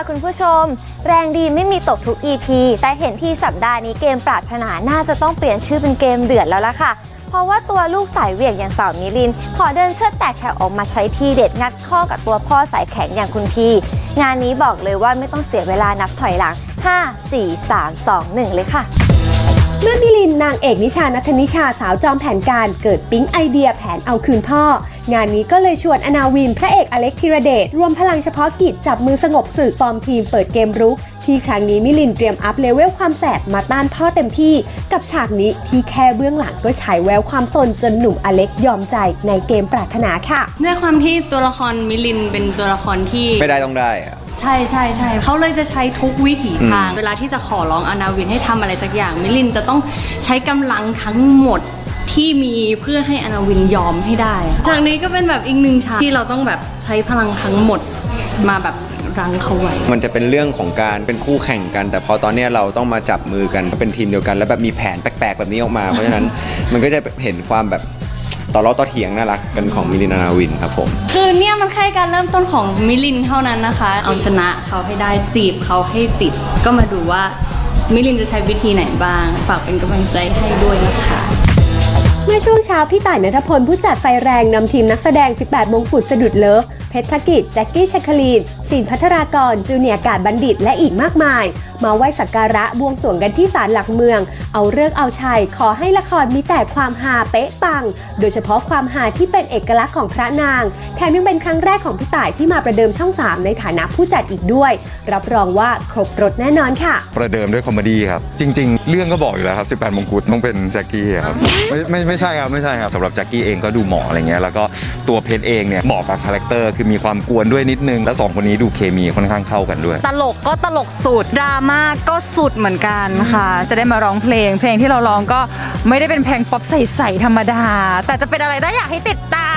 ค่ะคุณผู้ชม แรงดีไม่มีตกทุก EP แต่เห็นที่สัปดาห์นี้เกมปรารถนาน่าจะต้องเปลี่ยนชื่อเป็นเกมเดือดแล้วล่ะค่ะ เพราะว่าตัวลูกสายเหวี่ยงอย่างสาวมิลิน ขอเดินเชิดแตกแถวออกมาใช้ทีเด็ดงัดข้อกับตัวพ่อสายแข็งอย่างคุณพี่ งานนี้บอกเลยว่าไม่ต้องเสียเวลานับถอยหลัง 5 4 3 2 1 เลยค่ะ เมื่อมิลินนางเอกนิชานัทนิชาสาวจอมแผนการเกิดปิ๊งไอเดียแผนเอาคืนพ่อ งานนี้ก็เลยชวนอนาวินพระเอกอเล็กธีรเดชรวมพลังเฉพาะกิจจับมือสงบศึกฟอร์มทีมเปิดเกมรุก ที่ครั้งนี้มิลินเตรียมอัพเลเวลความแสบมาต้านพ่อเต็มที่ กับฉากนี้ที่แค่เบื้องหลังก็ฉายแววความสนจนหนุ่มอเล็กยอมใจในเกมปรารถนาค่ะ ด้วยความที่ตัวละครมิลินเป็นตัวละครที่ไม่ได้ต้องได้อะ ใช่ใช่ใช่เขาเลยจะใช้ทุกวิถีทาง เวลาที่จะขอร้องอนาวินให้ทำอะไรสักอย่าง มิลินจะต้องใช้กำลังทั้งหมดที่มีเพื่อให้อนาวินยอมให้ได้ฉากนี้ก็เป็นแบบอีกหนึ่งฉากที่เราต้องแบบใช้พลังทั้งหมดมาแบบรั้งเขาไว้ มันจะเป็นเรื่องของการเป็นคู่แข่งกัน แต่พอตอนเนี้ยเราต้องมาจับมือกันเป็นทีมเดียวกัน แล้วแบบมีแผนแปลกๆแบบนี้ออกมา เพราะฉะนั้น มันก็จะเห็นความแบบ ต่อล้อต่อเถียงน่ารักกันของมิลินานาวินครับผม คือเนี่ยมันแค่การเริ่มต้นของมิลินเท่านั้นนะคะ เอาชนะเขาให้ได้จีบเขาให้ติด ก็มาดูว่ามิลินจะใช้วิธีไหนบ้าง ฝากเป็นกำลังใจให้ด้วยนะคะ เมื่อช่วงเช้าพี่ต่ายนัทพลผู้จัดไฟแรงนำทีมนักแสดง 18 มงกุฎสะดุดเลิฟ เพชรธกิจ แจ็คกี้ชคลีนสินพัทรากร จูเนียกาดบัณฑิต และอีกมากมาย มาไหว้สักการะบวงสรวงกันที่ศาลหลักเมือง เอาเลิกษ์เอาชัย ขอให้ละครมีแต่ความฮาเป๊ะปัง โดยเฉพาะความฮาที่เป็นเอกลักษณ์ของพระนาง แถมยังเป็นครั้งแรกของพี่ต่ายที่มาประเดิมช่อง 3 ในฐานะผู้จัดอีกด้วย รับรองว่าครบรถแน่นอนค่ะ ประเดิมด้วยคอมเมดี้ครับ จริง ๆ เรื่องก็บอกอยู่แล้วครับ18มงกุฎต้องเป็นแจ็คกี้ครับไม่ไม่ไม่ใช่ครับไม่ใช่ครับสำหรับแจ็คกี้เองก็ดูเหมาะอะไรเงี้ยแล้วก็ตัวเพชรเองเนี่ยเหมาะกับคาแรคเตอร์คือมีความกวนด้วยนิดนึง แล้วสองคนนี้ดูเคมีค่อนข้างเข้ากันด้วย ตลกก็ตลกสุดดราม่าก็สุดเหมือนกันค่ะ จะได้มาร้องเพลง เพลงที่เราร้องก็ไม่ได้เป็นเพลงป๊อปใสๆธรรมดา แต่จะเป็นอะไรได้อยากให้ติดตา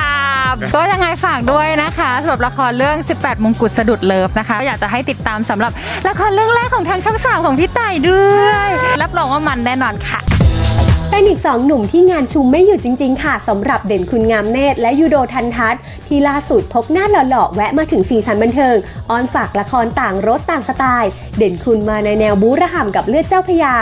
ม ก็ยังไงฝากด้วยนะคะสำหรับละครเรื่อง 18 มงกุฎสะดุดเลิฟนะคะก็อยากจะให้ติดตามสำหรับละครเรื่องแรกของทางช่องสามของพี่ต่ายด้วย รับรองว่ามันแน่นอนค่ะ เป็นอีกสองหนุ่มที่งานชุมไม่หยุดจริง ๆ ค่ะสำหรับเด่นคุณงามเนตรและยูโดทันทัศน์ที่ล่าสุดพบหน้าหล่อๆแวะมาถึงสีสันบันเทิงออนฝากละครต่างรสต่างสไตล์ เด่นคุณมาในแนวบู๊ระห่ำกับเลือดเจ้าพยา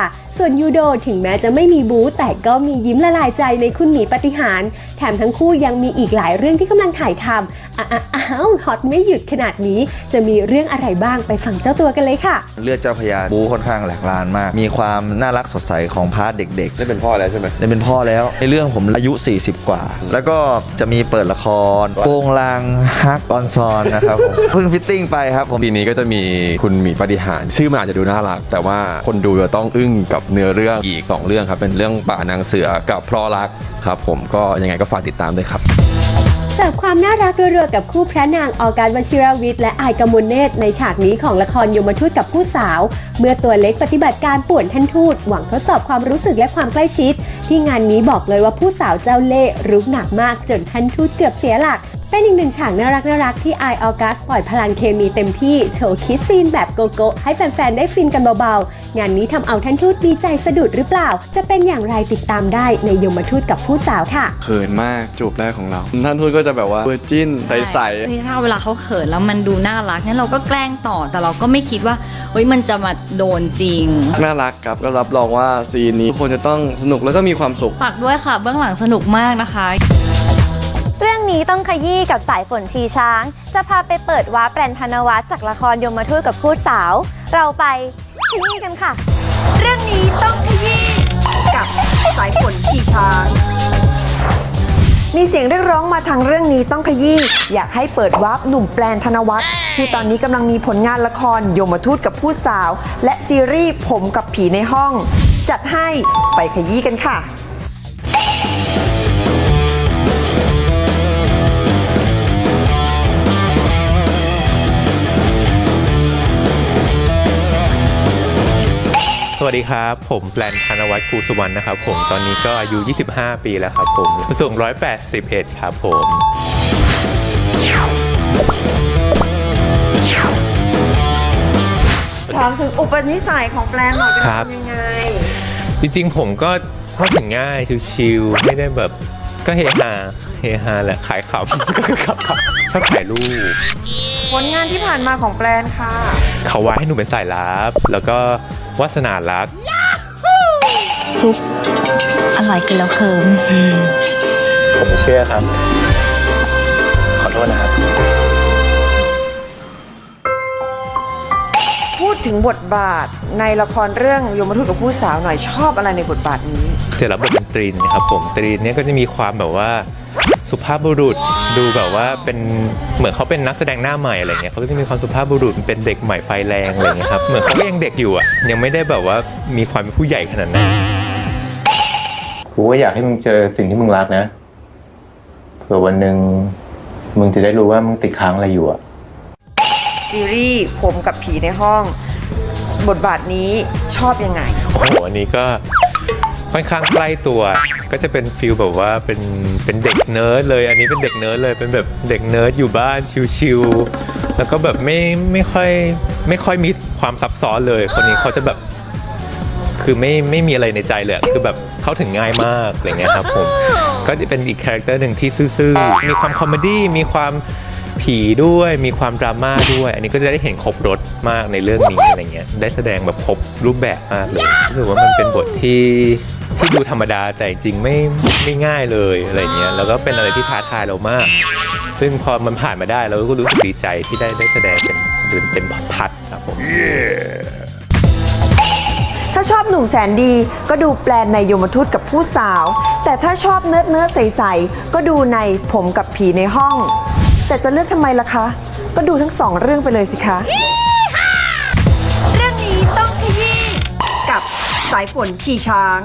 ส่วนยูโดถึงแม้จะไม่มีบู๊แต่ก็มียิ้มละลายใจในคุณหมีปฏิหารย์แถมทั้งคู่ยังมีอีกหลายเรื่องที่กำลังถ่ายทำอะอะอ้าวฮอตไม่หยุดขนาดนี้ จะมีเรื่องอะไรบ้างไปฟังเจ้าตัวกันเลยค่ะ เลือดเจ้าพระยาบูค่อนข้างแหลกลานมาก มีความน่ารักสดใสของพาร์ทเด็กได้เป็นพ่อแล้วใช่ไหมๆได้เป็นพ่อแล้วในเรื่องผมอายุ 40 กว่า แล้วก็จะมีเปิดละครโปงลางฮักออนซอนนะครับผมเพิ่งฟิตติ้งไปครับผมปีนี้ก็จะมีคุณหมีปฏิหารย์ชื่อมันอาจจะดูน่ารัก แต่ว่าคนดูจะต้องอึ้งกับเนื้อเรื่องอีกสองเรื่องครับ เป็นเรื่องป่านางเสือกับพราะรักครับ ผมก็ยังไงก็ฝากติดตามด้วยครับเสิร์ฟความน่ารักรัวๆกับคู่พระนางออการวชิรวิทย์และอายกมลเนตรในฉากนี้ของละครยมทูตกับผู้สาว เมื่อตัวเล็กปฏิบัติการป่วนท่านทูต หวังทดสอบความรู้สึกและความใกล้ชิด ที่งานนี้บอกเลยว่าผู้สาวเจ้าเล่ห์รุกหนักมากจนท่านทูตเกือบเสียหลัก เป็นอีกหนึ่งฉากน่ารักน่ารักที่ไอออกัสปล่อยพลังเคมีเต็มที่โชว์คิสซีนแบบโกโก้ให้แฟนๆ ได้ฟินกันเบาๆ งานนี้ทำเอาท่านทูตดีใจสะดุดหรือเปล่า จะเป็นอย่างไรติดตามได้ในยมทูตกับผู้สาวค่ะ เขินมากจูบแรกของเรา ท่านทูตก็จะแบบว่าเวอร์จินใสเฮ้ยถ้าเวลาเขาเขินแล้วมันดูน่ารักงั้นเราก็แกล้งต่อแต่เราก็ไม่คิดว่าเฮ้ยมันจะมาโดนจริงๆน่ารักครับก็รับรองว่าซีนนี้ทุกคนจะต้องสนุกแล้วก็มีความสุขฝากด้วยค่ะเบื้องหลังสนุกมากนะคะเรื่อง นี้ต้องขยี้กับสายฝนชีช้าง จะพาไปเปิดว้าแปรนธนวัฒน์จากละครยมทูตกับพูดสาว เราไปขยี้กันค่ะ เรื่องนี้ต้องขยี้กับสายฝนขี่ช้าง มีเสียงเรียกร้องมาทางเรื่องนี้ต้องขยี้อยากให้เปิดวาร์ปหนุ่มแปลนธนวัฒน์ที่ตอนนี้กำลังมีผลงานละครยมทูตกับผู้สาว และซีรีส์ผมกับผีในห้อง จัดให้ไปขยี้กันค่ะ สวัสดีครับ ผมแปลนธนวัฒน์ครูสุวรรณนะครับผมตอนนี้ก็อายุ 25 ปีแล้วครับผมสูง 181 ครับผมถามถึงอุปนิสัยของแปลนหน่อยเป็นครับ คนยังไง จริงๆผมก็เข้าถึงง่ายชิวๆไม่ได้แบบก็เฮฮาเฮฮาแหละขายขำ ก็คือขำๆชอบถ่ายรูป ผลงานที่ผ่านมาของแปลนค่ะ เขาไว้ให้หนูเป็นสายลับ แล้วก็ วาสนารักซุปอร่อยกินแล้วเคิมผมเชื่อครับ ขอโทษนะครับ พูดถึงบทบาทในละครเรื่องยมทูตกับผู้สาวหน่อยชอบอะไรในบทบาทนี้ เสร็จแล้วบทเป็นตรีนนะครับผมตรีนเนี่ยก็จะมีความแบบว่า สุภาพบุรุษดูแบบว่าเป็นเหมือนเขาเป็นนักแสดงหน้าใหม่อะไรเงี้ยเขาก็จะมีความสุภาพบุรุษเป็นเด็กใหม่ไฟแรงอะไรเงี้ยครับเหมือนเขาก็ยังเด็กอยู่อะยังไม่ได้แบบว่ามีความเป็นผู้ใหญ่ขนาดนั้นกูก็อยากให้มึงเจอสิ่งที่มึงรักนะเผื่อวันหนึ่งมึงจะได้รู้ว่ามึงติดค้างอะไรอยู่อะซีรีส์ผมกับผีในห้อง บทบาทนี้ชอบยังไงโอ้โหอันนี้ก็ค่อนข้างใกล้ตัว ก็จะเป็นฟิลแบบว่าเป็นเป็นเด็กเนิร์ดเลยอันนี้เป็นเด็กเนิร์ดเลยเป็นแบบเด็กเนิร์ดอยู่บ้านชิลๆแล้วก็แบบไม่ไม่ค่อยไม่ค่อยมีความซับซ้อนเลย คนนี้เขาจะแบบ คือไม่ไม่มีอะไรในใจเลยคือแบบเข้าถึงง่ายมากอะไรเงี้ยครับผมก็จะเป็นอีกคาแรคเตอร์หนึ่งที่ซื่อๆมีความคอมเมดี้มีความผีด้วยมีความดราม่าด้วย อันนี้ก็จะได้เห็นครบรถมากในเรื่องนี้อะไรเงี้ยได้แสดงแบบครบรูปแบบมากเลยรู้สึกว่ามันเป็นบทที่ ที่ดูธรรมดาแต่จริงๆไม่ไม่ง่ายเลยอะไรเงี้ยแล้วก็เป็นอะไรที่ท้าทายเรามาก ซึ่งพอมันผ่านมาได้เราก็รู้สึกดีใจที่ได้ได้แสดงเป็นเป็นพัดๆครับผมถ้าชอบหนุ่มแสนดีก็ดูแปลนในยมทูตกับผู้สาว แต่ถ้าชอบเนื้อเนื้อใสๆก็ดูในผมกับผีในห้อง แต่จะเลือกทำไมล่ะคะ ก็ดูทั้งสองเรื่องไปเลยสิคะเรื่องนี้ต้องขยี้กับสายฝนขี่ช้าง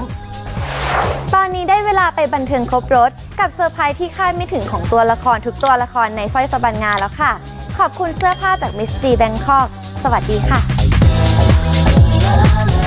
ตอนนี้ได้เวลาไปบันเทิงครบรถ กับเซอร์ไพรส์ที่คาดไม่ถึงของตัวละครทุกตัวละครในสร้อยสะบันงาแล้วค่ะ ขอบคุณเสื้อผ้าจากมิสจีแบงคอกสวัสดีค่ะ